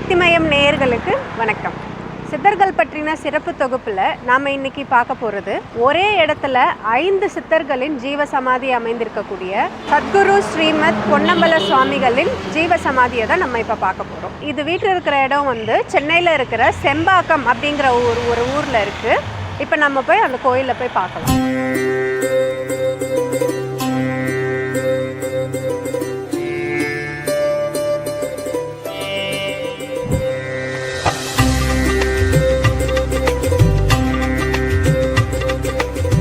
சக்திமயம் நேயர்களுக்கு வணக்கம். சித்தர்கள் பற்றின சிறப்பு தொகுப்பில் நாம் இன்னைக்கு பார்க்க போகிறது ஒரே இடத்துல ஐந்து சித்தர்களின் ஜீவ சமாதி அமைந்திருக்கக்கூடிய சத்குரு ஸ்ரீமத் பொன்னம்பல சுவாமிகளின் ஜீவ சமாதியை தான் நம்ம இப்போ பார்க்க போகிறோம் இது வீட்டில் இருக்கிற இடம் வந்து சென்னையில் இருக்கிற செம்பாக்கம் அப்படிங்கிற ஒரு ஒரு ஊரில் இருக்குது இப்போ நம்ம போய் அந்த கோயிலில் போய் பார்க்கலாம்.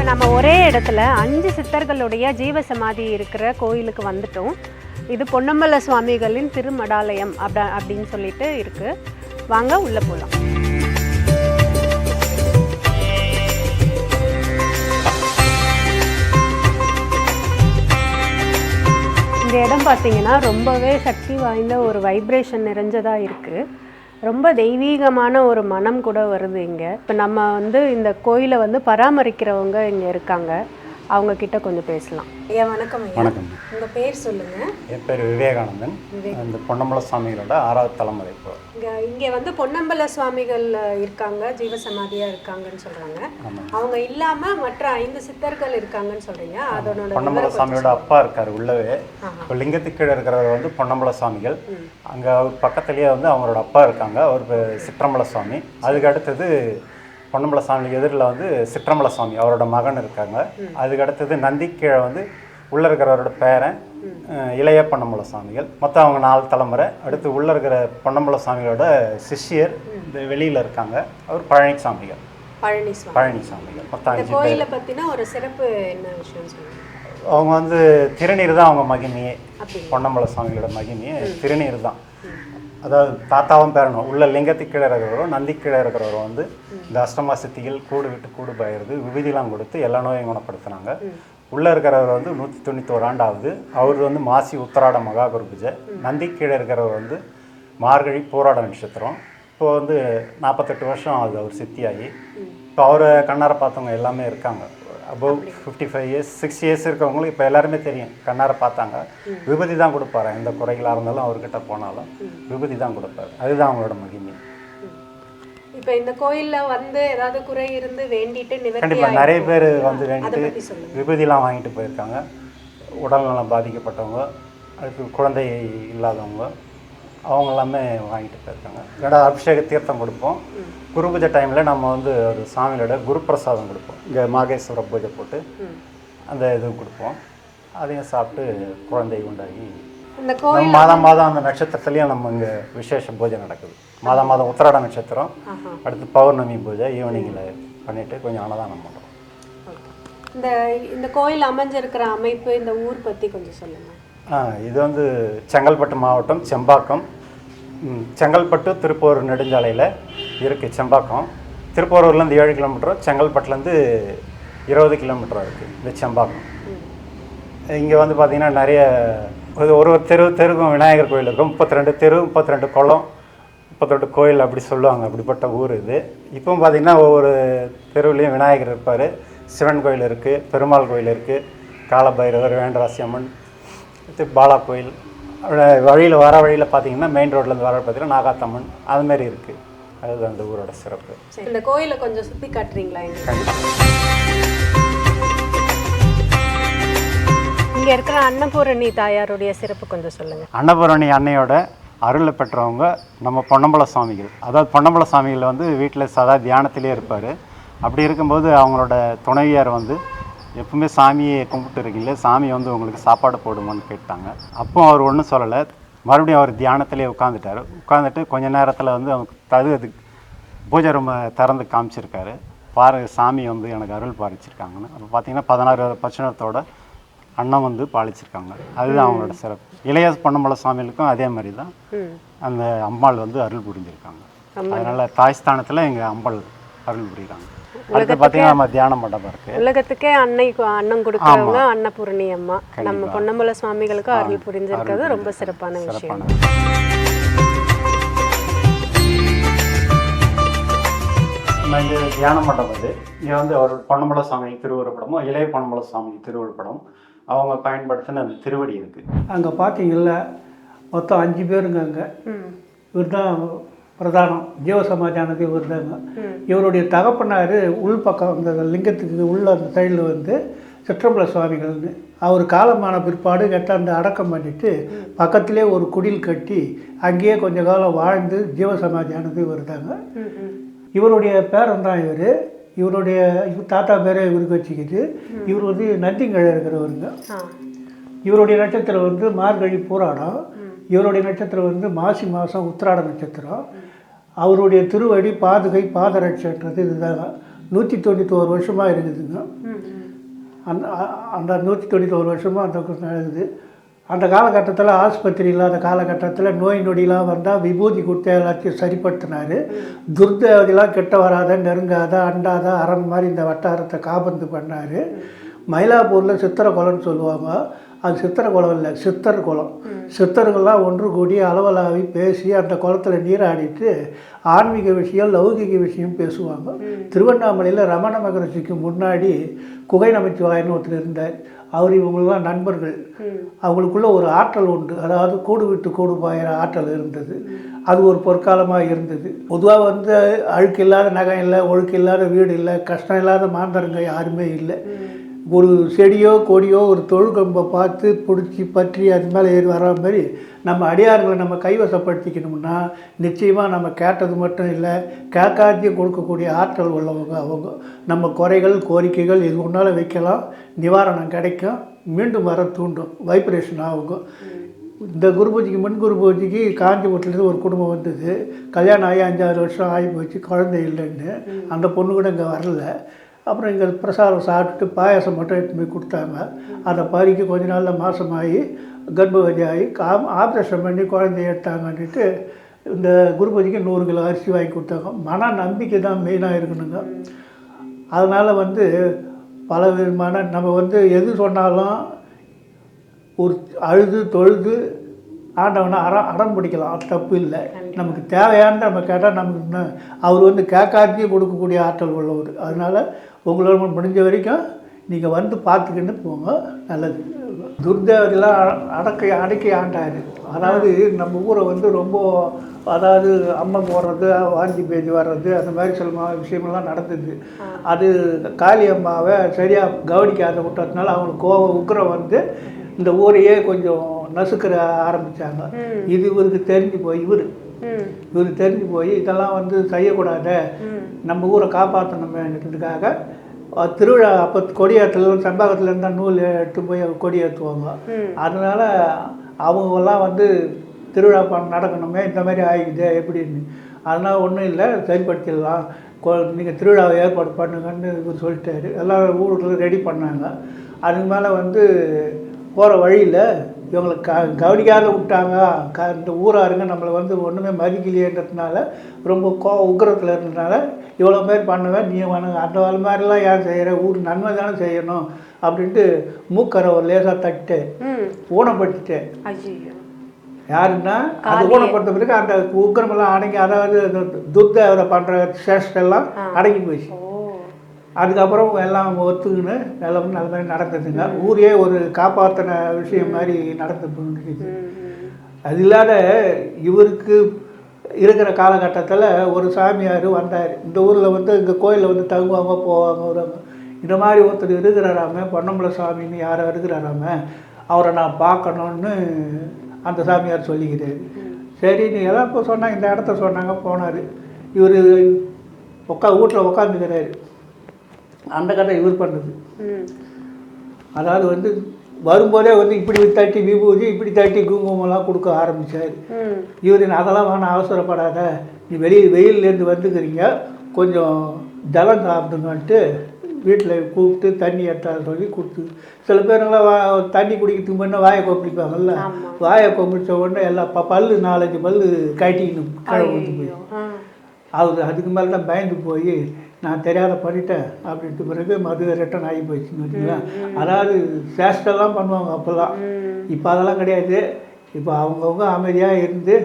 நம்ம ஒரே இடத்துல அஞ்சு சித்தர்களுடைய ஜீவ சமாதி இருக்கிற கோயிலுக்கு வந்துட்டோம். இது பொன்னம்பல சுவாமிகளின் திருமடாலயம் அப்பட அப்படின்னு சொல்லிட்டு இருக்கு. வாங்க உள்ள போகலாம் இந்த இடம் பார்த்தீங்கன்னா ரொம்பவே சக்தி வாய்ந்த ஒரு வைப்ரேஷன் நிறைஞ்சதாக இருக்குது ரொம்ப தெய்வீகமான ஒரு மனம் கூட வருது இங்கே. இப்போ நம்ம வந்து இந்த கோயிலை வந்து பராமரிக்கிறவங்க இங்கே இருக்காங்க. அவங்க கிட்ட கொஞ்சம் பேசலாம். ஐயா வணக்கம் ஐயா. வணக்கம். உங்கள் பேர் சொல்லுங்கள் என் பேர் விவேகானந்தன். இந்த பொன்னம்பல சுவாமிகளோட ஆறாவது தலைமுறை இப்போ. இங்கே இங்கே வந்து பொன்னம்பல சுவாமிகள் இருக்காங்க ஜீவசமாதியாக இருக்காங்கன்னு சொல்கிறாங்க அவங்க இல்லாமல் மற்ற ஐந்து சித்தர்கள் இருக்காங்கன்னு சொல்கிறீங்க அதனோட பொன்னம்பல சுவாமியோட அப்பா இருக்கார் உள்ளவே. இப்போ லிங்கத்துக்கு கீழே இருக்கிறவர் வந்து பொன்னம்பல சுவாமிகள். அங்கே அவர் பக்கத்துலேயே வந்து அவங்களோட அப்பா இருக்காங்க. அவர் சிற்றம்பல சுவாமி. அதுக்கு அடுத்தது பொன்னம்பல சுவாமி எதிரில் வந்து சிற்றம்பல சுவாமி அவரோட மகன் இருக்காங்க. அதுக்கு அடுத்தது நந்திக்கீழே வந்து உள்ளே இருக்கிறவரோட பேரன் இளைய பொன்னம்பல சுவாமிகள் மொத்தம் அவங்க நாலு தலைமுறை. அடுத்து உள்ளே இருக்கிற பொன்னம்பல சுவாமிகளோட சிஷ்யர் இந்த வெளியில் இருக்காங்க. அவர் பழனி சாமிகள். பழனி சாமிகள். மொத்தம் அஞ்சு கோயிலை பற்றின ஒரு சிறப்பு என்ன விஷயம் அவங்க வந்து திருநீர் தான் அவங்க மகிமையே? பொன்னம்பல சுவாமிகளோட மகிமையே திருநீர் தான். அதாவது தாத்தாவும் பேரணும் உள்ள லிங்கத்துக்கு கீழே இருக்கிறவரும் நந்தி கீழே இருக்கிறவரும் வந்து இந்த அஷ்டமா சித்திகள் கூடு விட்டு கூடு பயிர்றது விபதிலாம் கொடுத்து எல்லா நோயும் குணப்படுத்தினாங்க. உள்ளே இருக்கிறவர் வந்து நூற்றி தொண்ணூத்தோரு ஆண்டாவது. அவர் வந்து மாசி உத்தராட மகா குருபூஜை நந்தி கீழே இருக்கிறவர் வந்து மார்கழி போராட நட்சத்திரம். இப்போ வந்து நாற்பத்தெட்டு வருஷம் ஆகுது அவர் சித்தியாகி. இப்போ அவரை கண்ணார பார்த்தவங்க எல்லாமே இருக்காங்க. Above fifty five years six years இருக்கவங்களுக்கு இப்போ எல்லாருமே தெரியும். கண்ணார பார்த்தாங்க. விபூதி தான் கொடுப்பாரு? எந்த குறைகளாக இருந்தாலும் அவர்கிட்ட போனாலும் விபூதி தான் கொடுப்பாரு. அதுதான் அவங்களோட மகிமை. இப்போ இந்த கோயில்ல வந்து ஏதாவது குறை இருந்து வேண்டிட்டு கண்டிப்பாக நிறைய பேர் வந்து வேண்டிட்டு விபூதிலாம் வாங்கிட்டு போயிருக்காங்க. உடல்நலம் பாதிக்கப்பட்டவங்க அதுக்கு குழந்தை இல்லாதவங்க. அவங்க எல்லாமே வாங்கிட்டு போயிருக்காங்க. ரெண்டாவது அபிஷேக தீர்த்தம் கொடுப்போம். குரு பூஜை டைமில் நம்ம வந்து ஒரு சாமியோட குரு பிரசாதம் கொடுப்போம். இங்கே மாகேஸ்வர பூஜை போட்டு. அந்த இது கொடுப்போம். அதையும் சாப்பிட்டு குழந்தை உண்டாகி மாதம் மாதம் அந்த நட்சத்திரத்துலேயும் நம்ம இங்கே விசேஷ பூஜை நடக்குது. மாதம் மாதம் உத்திராட நட்சத்திரம். அடுத்து பௌர்ணமி பூஜை ஈவினிங்கில் பண்ணிவிட்டு கொஞ்சம் அன்னதானம் பண்ணுறோம் இந்த இந்த கோயில் அமைஞ்சிருக்கிற அமைப்பு இந்த ஊர் பத்தி கொஞ்சம் சொல்லுங்க. ஆ, இது வந்து செங்கல்பட்டு மாவட்டம் செம்பாக்கம். செங்கல்பட்டு திருப்பூர் நெடுஞ்சாலையில் இருக்குது செம்பாக்கம். திருப்பூரூர்லேருந்து ஏழு கிலோமீட்டரும் செங்கல்பட்டுலேருந்து இருபது கிலோமீட்டர் இருக்குது இந்த செம்பாக்கம். இங்கே வந்து பார்த்திங்கன்னா நிறைய ஒரு ஒரு ஒரு தெரு தெருக்கும் விநாயகர் கோயில் இருக்கும். முப்பத்தி ரெண்டு தெரு முப்பத்தி ரெண்டு குளம் முப்பத்தெட்டு கோயில் அப்படி சொல்லுவாங்க அப்படிப்பட்ட ஊர் இது. இப்போ பார்த்திங்கன்னா ஒவ்வொரு தெருவுலேயும் விநாயகர் இருப்பார். சிவன் கோயில் இருக்குது பெருமாள் கோயில் இருக்குது காலபைரவர் வேண்டராசி அம்மன் அடுத்து பாலா கோயில் வழியில் வர வழியில் பார்த்தீங்கன்னா மெயின் ரோட்லேருந்து வர பார்த்தீங்கன்னா நாகாத்தம்மன் அது மாதிரி இருக்குது அதுதான் அந்த ஊரோட சிறப்பு. இந்த கோயிலை கொஞ்சம் சுத்தி காட்டுறீங்களா இங்க? இருக்கிற அன்னபூரணி தாயாருடைய சிறப்பு கொஞ்சம் சொல்லுங்க. அன்னபூரணி அன்னையோட அருளை பெற்றவங்க நம்ம பொன்னம்பல சுவாமிகள். அதாவது பொன்னம்பல சுவாமிகள் வந்து வீட்டில் சதா தியானத்திலே இருப்பார். அப்படி இருக்கும்போது அவங்களோட துணைவியார் வந்து எப்பவுமே சாமியை கும்பிட்டு இருக்கீங்களே சாமி வந்து உங்களுக்கு சாப்பாடு போடுமான்னு கேட்டாங்க. அப்போ அவர் ஒன்றும் சொல்லலை. மறுபடியும் அவர் தியானத்திலே உட்காந்துட்டார் உட்காந்துட்டு கொஞ்ச நேரத்தில் வந்து அவங்க தது பூஜை ரூமை திறந்து காமிச்சிருக்காரு. பாரு சாமி வந்து எனக்கு அருள் பாலிச்சிருக்காங்கன்னு. அப்போ பார்த்தீங்கன்னா பதினாறு பட்சணத்தோட அண்ணன் வந்து பாலிச்சிருக்காங்க. அதுதான் அவங்களோட சிறப்பு. இளைய பொன்னம்பல சுவாமிகளுக்கும் அதே மாதிரி தான் அந்த அம்பாள் வந்து அருள் புரிஞ்சிருக்காங்க. அதனால தாய் ஸ்தானத்தில் எங்கள் அம்பாள் அருள் புரியுறாங்க. பார்த்தீங்கன்னா நம்ம தியான மண்டபம் இருக்கு உலகத்துக்கே அன்னை அன்னம் கொடுக்கறவங்க அன்னபூரணி அம்மா நம்ம பொன்னம்பல சுவாமிகளுக்கு அருள் புரிஞ்சிருக்கிறது ரொம்ப சிறப்பான விஷயம். இங்கே தியான மண்டபம் இது இங்கே வந்து அவர் பொன்னம்பல சுவாமி திருவுருப்படமும் இளைய பொன்னம்பல சுவாமி திருவுருப்படம் அவங்க பயன்படுத்தின அந்த திருவடி இருக்குது அங்கே பார்த்தீங்கல்ல மொத்தம் அஞ்சு பேருங்க அங்கே. இவர் தான் பிரதானம். ஜீவ சமாஜானது இவர் தாங்க. இவருடைய தகப்பனார் உள் பக்கம் அந்த லிங்கத்துக்கு உள்ள அந்த சைடில் வந்து சிற்றம்பல சுவாமிகள்னு. அவர் காலமான பிற்பாடு கெட்டாந்து அடக்கம் பண்ணிட்டு பக்கத்திலே ஒரு குடில் கட்டி அங்கேயே கொஞ்ச காலம் வாழ்ந்து ஜீவ சமாஜானது இவர் தாங்க. இவருடைய பேரன் தான் இவர். இவருடைய இவர் தாத்தா பேரே இவருக்கு வச்சுக்கிட்டு இவர் வந்து நந்திங்கழ இருக்கிறவருங்க. இவருடைய நட்சத்திரம் வந்து மார்கழி பூராடம். இவருடைய நட்சத்திரம் வந்து மாசி மாதம் உத்திராட நட்சத்திரம். அவருடைய திருவடி பாதுகை பாதரட்சன்றது இதுதான். நூற்றி தொண்ணூத்தோரு வருஷமாக இருக்குதுங்க. அந்த அந்த நூற்றி தொண்ணூத்தோரு வருஷமாக அந்த இருக்குது அந்த காலகட்டத்தில் ஆஸ்பத்திரி இல்லாத காலகட்டத்தில் நோய் நொடிலாம் வந்தால் விபூதி கொடுத்து எல்லாத்தையும் சரிப்படுத்தினார். துர்தேவதைலாம் கெட்ட வராத நெருங்காத அண்டாத அரண் மாதிரி இந்த வட்டாரத்தை காபந்து பண்ணார். மயிலாப்பூரில் சித்திர சொல்லுவாங்க. அது சித்திர குளம் இல்லை சித்தர் குளம் சித்தர்கள்லாம் ஒன்று கூடி அளவலாவி பேசி அந்த குளத்தில் நீராடிட்டு ஆன்மீக விஷயம் லௌகிக விஷயம் பேசுவாங்க. திருவண்ணாமலையில் ரமண மகரிஷிக்கு முன்னாடி குகை நமச்சிவாயன்னு ஒருத்தர் இருந்தார். அவர் இவங்களாம் நண்பர்கள். அவங்களுக்குள்ள ஒரு ஆற்றல் உண்டு. அதாவது கூடு விட்டு கூடு பாயிற ஆற்றல் இருந்தது. அது ஒரு பொற்காலமாக இருந்தது. பொதுவாக வந்து அழுக்கு இல்லாத நகை இல்லை ஒழுக்கு இல்லாத வீடு இல்லை கஷ்டம் இல்லாத மாந்தரங்க யாருமே இல்லை. ஒரு செடியோ கொடியோ ஒரு தொழுக்கம்பை பார்த்து பிடிச்சி பற்றி அது மேலே ஏறி வர மாதிரி நம்ம அடியார்களை நம்ம கைவசப்படுத்திக்கணும்னா நிச்சயமாக நம்ம கேட்டது மட்டும் இல்லை. கேட்காத்தையும் கொடுக்கக்கூடிய ஆற்றல் உள்ளவங்க அவங்க. நம்ம குறைகள் கோரிக்கைகள் எது ஒன்றாலும் வைக்கலாம். நிவாரணம் கிடைக்கும். மீண்டும் வர தூண்டும். வைப்ரேஷன் ஆகும் இந்த குரு பூஜைக்கு முன் குரு பூஜைக்கு காஞ்சிபுரத்துலேருந்து ஒரு குடும்பம் வந்தது. கல்யாணம் ஆகி அஞ்சாறு வருஷம் ஆகி போச்சு. குழந்தை இல்லைன்னு. அந்த பொண்ணு கூட இங்கே வரல. அப்புறம் இங்கே பிரசாதம் சாப்பிட்டுட்டு பாயாசம் மட்டும் எடுத்து போய் கொடுத்தாங்க. அதை பறிக்க கொஞ்ச நாளில் மாசமாகி கர்ப்பவதி ஆகி கா ஆப்ரேஷன் பண்ணி குழந்தைய எடுத்தாங்கன்ட்டு இந்த குரு பூஜைக்கு நூறு கிலோ அரிசி வாங்கி கொடுத்தாங்க. மன நம்பிக்கை தான் மெயினாக இருக்கணுங்க. அதனால் வந்து பல விதமான நம்ம வந்து எது சொன்னாலும் ஒரு அழுது தொழுது ஆண்டவனை அறம் அடம் பிடிக்கலாம். அது தப்பு இல்லை. நமக்கு தேவையானது நம்ம கேட்டால் நமக்கு அவர் வந்து கேட்காத்தையும் கொடுக்கக்கூடிய ஆற்றல் உள்ளவர். அதனால் உங்களால் முடிஞ்ச வரைக்கும் நீங்கள் வந்து பார்த்துக்கின்னு போங்க நல்லது. துர்தேவதைலாம் அ- அடக்கி அடக்கி ஆண்டார். அதாவது நம்ம ஊரை வந்து ரொம்ப அதாவது அம்மை போடுறது வாந்தி பேதி வர்றது அந்த மாதிரி சில விஷயமெல்லாம் நடந்தது. அது காளி அம்மாவை சரியாக கவனிக்காத விட்டதுனால அவங்களுக்கு கோவம் உக்கிரம் வந்து இந்த ஊரையே கொஞ்சம் நசுக்கிற ஆரம்பித்தாங்க இது இவருக்கு தெரிஞ்சு போய் இவர். இவருக்கு தெரிஞ்சு போய் இதெல்லாம் வந்து செய்யக்கூடாது. நம்ம ஊரை காப்பாற்றணுமேன்றதுக்காக திருவிழா அப்போ கொடியேற்றல் செம்பாக்கத்தில் இருந்தால் நூல் எடுத்து போய் கொடி ஏற்றுவாங்க. ம். அதனால் அவங்கெல்லாம் வந்து திருவிழா நடக்கணுமே இந்த மாதிரி ஆகிக்குது எப்படின்னு. அதனால் ஒன்றும் இல்லை சரிப்படுத்திடலாம் நீங்கள் திருவிழாவை ஏற்பாடு பண்ணுங்கன்னு இவர் சொல்லிட்டாரு. எல்லாம் ஊருக்குள்ள ரெடி பண்ணாங்க. அதுக்கு மேலே வந்து போகிற வழியில் இவங்களை க கவனிக்காத விட்டாங்க. க இந்த ஊராருங்க நம்மளை வந்து ஒன்றுமே மதிக்கலையேன்றதுனால ரொம்ப கோ உக்கிரத்தில் இருந்ததுனால இவ்வளோ பேர் பண்ணுவேன் நீ வேணுங்க அந்த வேலை மாதிரிலாம் ஏன் செய்கிற ஊர் நன்மை தானே செய்யணும் அப்படின்ட்டு மூக்கரை ஒரு லேசாக தட்டு ஐயையோ. யாருன்னா அது ஊனப்படுத்த பிறகு அந்த உக்கிரமெல்லாம் அடங்கி அதாவது அதை பண்ணுற சேஷ்டெல்லாம் அடங்கி ஓ. அதுக்கப்புறம் எல்லாம் ஒத்துக்குன்னு எல்லாம் நல்ல மாதிரி நடந்ததுங்க. ஊரே ஒரு காப்பாற்றின விஷயம் மாதிரி நடந்து போயிடுச்சு அது இல்லாத இவருக்கு இருக்கிற காலகட்டத்தில் ஒரு சாமியார் வந்தார். இந்த ஊரில் வந்து இங்கே கோயிலில் வந்து தங்குவாங்க போவாங்க வருவாங்க. இந்த மாதிரி ஒருத்தர் இருக்கிறாராம பொன்னம்பல சாமின்னு யாரோ இருக்கிறாராம அவரை நான் பார்க்கணுன்னு அந்த சாமியார் சொல்லிக்கிறார் சரி நீ எல்லாம் இப்போ சொன்னாங்க இந்த இடத்த சொன்னாங்க போனார். இவர் உட்கா வீட்டில் உட்காந்துக்கிறாரு அந்த கதை இவர் பண்ணுது. அதாவது வந்து வரும்போதே வந்து இப்படி தட்டி விபூதி இப்படி தட்டி குங்குமம்லாம் கொடுக்க ஆரம்பித்தார். இவர் அதெல்லாம் வேணாம் அவசரப்படாத நீ வெளியே வெயில்லேருந்து வந்துக்கிறீங்க கொஞ்சம் ஜலம் சாப்பிடுங்கன்ட்டு வீட்டில் கூப்பிட்டு தண்ணி எடுத்தா சொல்லி கொடுத்து சில பேருங்களாம் வா தண்ணி குடிக்கிறதுக்கு முன்னே வாயை கொப்பளிப்பாங்கல்ல ஆமா. வாயை கொப்பளிச்ச உடனே எல்லாம் பல்லு நாலஞ்சு பல்லு கட்டிக்கணும் கீழே விழுந்து போய். அவர் அதுக்கு மேலே தான் பயந்து போய் நான் தெரியாத பண்ணிட்டேன் அப்படின்ட்டு பிறகு மது ரிட்டன் ஆகி போச்சுன்னு வச்சுங்களேன் அதாவது சேஷ்டெல்லாம் பண்ணுவாங்க அப்போல்லாம். இப்போ அதெல்லாம் கிடையாது. இப்போ அவங்கவுங்க அமைதியாக இருந்து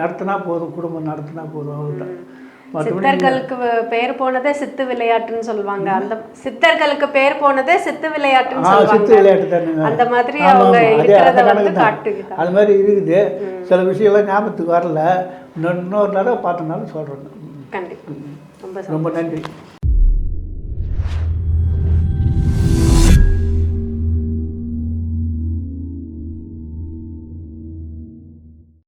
நடத்தினா போதும் குடும்பம் நடத்தினா போதும் அவ்வளோதான் சித்தர்களுக்கு பேர் போனதே சித்து விளையாட்டுன்னு சொல்லுவாங்க. அந்த சித்தர்களுக்கு பேர் போனதே சித்து விளையாட்டுன்னு சொல்லுவாங்க. அந்த மாதிரி அவங்க இருக்கிறத வந்து. காட்டுகிறாங்க அது மாதிரி இருக்குது. சில விஷயம்லாம் ஞாபகத்துக்கு வரல. இன்னொரு தடவை பார்த்தனால சொல்கிறேன் கண்டிப்பா. ரொம்ப ரொம்ப நன்றி.